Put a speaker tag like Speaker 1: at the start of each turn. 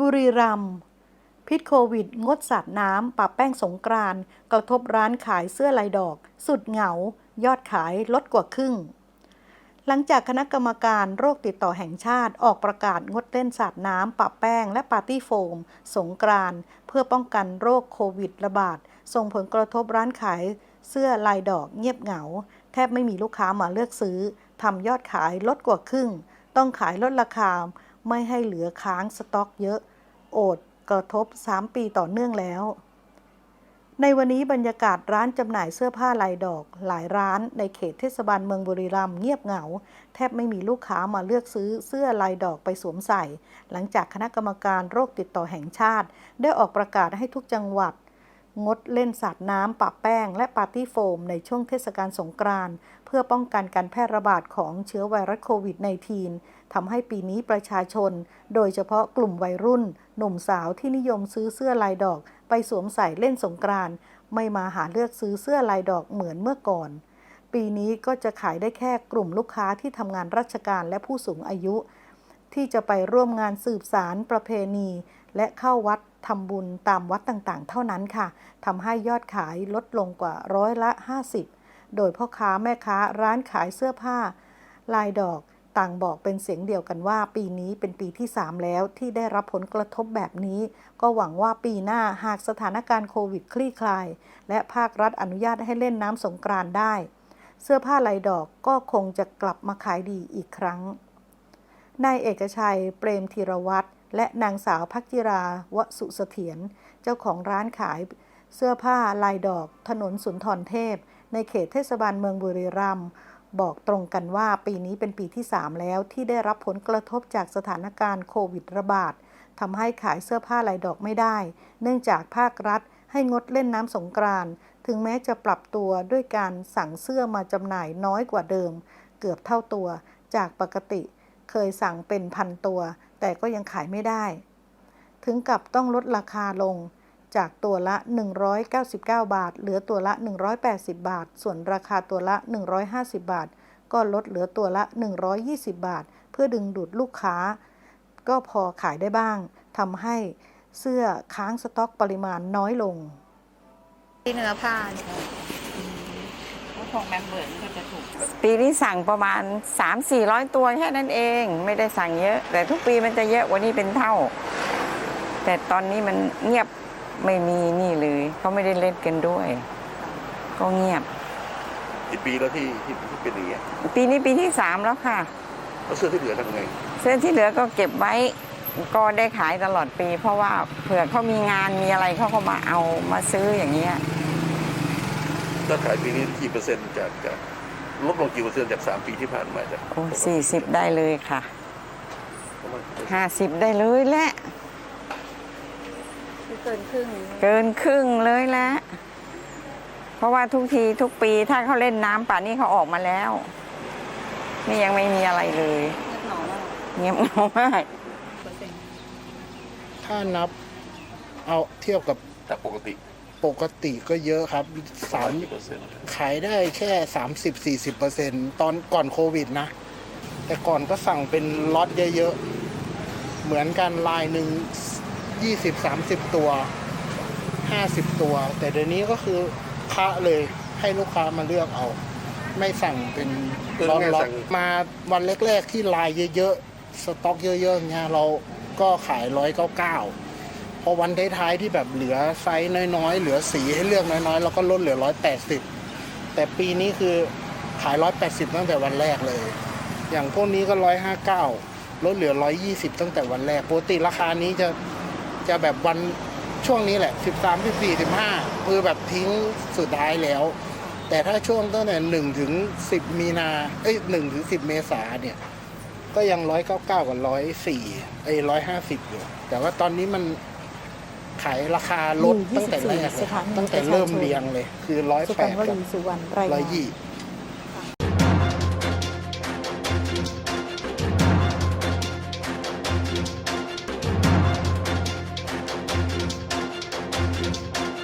Speaker 1: บุรีรัมย์พิษโควิด งดสาดน้ำปรับแป้งสงกรานกระทบร้านขายเสื้อลายดอก สุดเหงา ยอดขายลดกว่าครึ่ง หลังจากคณะกรรมการโรคติดต่อแห่งชาติออกประกาศงดเล่นสาดน้ำปะแป้งและปาร์ตี้โฟม สงกรานเพื่อป้องกันโรคโควิดระบาด ส่งผลกระทบร้านขายเสื้อลายดอกเงียบเหงา แทบไม่มีลูกค้ามาเลือกซื้อทำยอดขายลดกว่าครึ่ง ต้องขายลดราคา ไม่ให้เหลือค้างสต็อกเยอะ โอดกระทบ 3 ปีต่อเนื่องแล้ว ในวันนี้บรรยากาศร้านจำหน่ายเสื้อผ้าลายดอก หลายร้านในเขตเทศบาลเมืองบุรีรัมย์เงียบเหงา แทบไม่มีลูกค้ามาเลือกซื้อเสื้อลายดอกไปสวมใส่ หลังจากคณะกรรมการโรคติดต่อแห่งชาติ ได้ออกประกาศให้ทุกจังหวัดงดเล่นสาดน้ำปะแป้ง และปาร์ตี้โฟม ในช่วงเทศกาลสงกรานต์เพื่อป้องกันการแพร่ระบาดของเชื้อไวรัสโควิด -19 ทำให้ปีนี้ประชาชน โดยเฉพาะกลุ่มวัยรุ่น หนุ่มสาวที่นิยมซื้อเสื้อลายดอก ไปสวมใส่เล่นสงกรานต์ไม่มาหาเลือกซื้อเสื้อลายดอกเหมือนเมื่อก่อน ปีนี้ก็จะขายได้แค่กลุ่มลูกค้าที่ทำงานราชการและผู้สูงอายุ ที่จะไปร่วมงานสืบสารประเพณี และเข้าวัดทำบุญตามวัดต่างๆ เท่านั้นค่ะทำให้ยอดขายลดลงกว่าร้อยละ 50 โดยพ่อค้าแม่ค้าร้านขายเสื้อผ้า ลายดอก ต่างบอกเป็นเสียงเดียวกันว่า ปีนี้เป็นปีที่ 3 แล้วที่ได้รับผลกระทบแบบนี้ ก็หวังว่าปีหน้าหากสถานการณ์โควิดคลี่คลาย และภาครัฐอนุญาตให้เล่นน้ำสงกรานได้ เสื้อผ้าลายดอกก็คงจะกลับมาขายดีอีกครั้งนายเอกชัย เปรมธีรวัตรและนางสาวพักจิราวสุเสถียรเจ้าของร้านขายเสื้อผ้าลายดอก ถนนสุนทรเทพ ในเขตเทศบาลเมืองบุรีรัมย์ บอกตรงกันว่าปีนี้เป็นปีที่ 3 แล้วที่ได้รับผลกระทบจากสถานการณ์โควิดระบาดทำให้ขายเสื้อผ้าลายดอกไม่ได้ เนื่องจากภาครัฐให้งดเล่นน้ำสงกรานต์ถึงแม้จะปรับตัวด้วยการสั่งเสื้อมาจำหน่ายน้อยกว่าเดิม เกือบเท่าตัว จากปกติเคยสั่งเป็นพันตัว แต่ก็ยังขายไม่ได้ ถึงกับต้องลดราคาลง จากตัวละ 199 บาท เหลือตัวละ 180 บาท ส่วนราคาตัวละ 150 บาท ก็ลดเหลือตัวละ 120 บาท เพื่อดึงดูดลูกค้า ก็พอขายได้บ้างทำให้เสื้อค้างสต็อกปริมาณน้อยลง
Speaker 2: ที่เนื้อผ้าเนี่ย
Speaker 3: ถ้าของแมมเบิร์นก็จะถูก
Speaker 4: ปีนี้สั่งประมาณ 3 4 0 0 ตัวแค่นั้นเอง ไม่ได้สั่งเยอะ แต่ทุกปีมันจะเยอะกว่านี้เป็นเท่า แต่ตอนนี้มันเงียบ ไม่มีนี่เลยเขาไม่ได้เล่นกันด้วย ก็เงียบ
Speaker 5: กี่ปีแล้วที่ที่ที่เป็นอย่างเงี้ย
Speaker 4: ปีนี้ปีที่3แล้วค่ะ
Speaker 5: แล้วเสื้อที่เหลือทำไง
Speaker 4: เสื้อที่เหลือก็เก็บไว้ก็ได้ขายตลอดปี เพราะว่าเผื่อเขามีงานมีอะไรเขาก็มาเอามาซื้ออย่างเงี้ย
Speaker 5: ถ้าขายปีนี้กี่เปอร์เซ็นต์จากจากลดลงกี่เปอร์เซ็นต์จากสามปีที่ผ่านมาจาก
Speaker 4: โอ้สี่สิบได้เลยค่ะ
Speaker 5: ประมาณ
Speaker 4: ห้าสิบได้เลยแหละ
Speaker 2: คือ เกินครึ่ง
Speaker 4: เกินครึ่งเลยแหละเพราะว่าทุกทีทุกปีถ้าเขาเล่นน้ำป่านนี้เขาออกมาแล้ว นี่ยังไม่มีอะไรเลย
Speaker 2: เงียบหนอมาก
Speaker 4: เงียบเหงามาก
Speaker 2: เปอร์เซ็นต์
Speaker 6: ถ้านับเอาเทียบกับ
Speaker 5: จากปกติ
Speaker 6: ปกติก็เยอะครับสาม
Speaker 5: กี่เปอร์เซ็นต์
Speaker 6: ขายได้แค่ 30-40เปอร์เซ็นตอนก่อนโควิดนะ แต่ก่อนก็สั่งเป็นล็อตเยอะๆ เหมือนกันลายหนึ่ง 20-30 ตัว 50 ตัว แต่เดี๋ยวนี้ก็คือคะเลยให้ลูกค้ามาเลือกเอา ไม่สั่งเป็นล็อตล็อตมาวันแรกๆที่ลายเยอะๆ สต็อกเยอะๆอย่างเงี้ยเราก็ขาย199พอวันท้ายๆที่แบบเหลือไซส์น้อยๆ เหลือสีให้เลือกน้อยๆ เราก็ลดเหลือ180แต่ปีนี้คือขาย180ตั้งแต่วันแรกเลย อย่างพวกนี้ก็159ลดเหลือ120ตั้งแต่วันแรกปกติราคานี้จะ จะแบบวันช่วงนี้แหละ 13 14 15 คือแบบทิ้งสุดท้ายแล้ว แต่ถ้าช่วงตั้งแต่1ถึง 10 มีนา เอ้ย1ถึง 10 เมษาเนี่ย ก็ยัง 199 กับ 104 เอ้ย 150 อยู่ แต่ว่าตอนนี้มันขายราคาลด
Speaker 1: หมู่
Speaker 6: ตั้งแต่แรก
Speaker 1: 24
Speaker 6: เลย
Speaker 1: สถานี
Speaker 6: ตั้งแต่เริ่มเรียงเลย คือ
Speaker 1: สุพรรณว
Speaker 6: 108
Speaker 1: ลี
Speaker 6: กับ
Speaker 1: สุวรรณรายงาน
Speaker 6: 120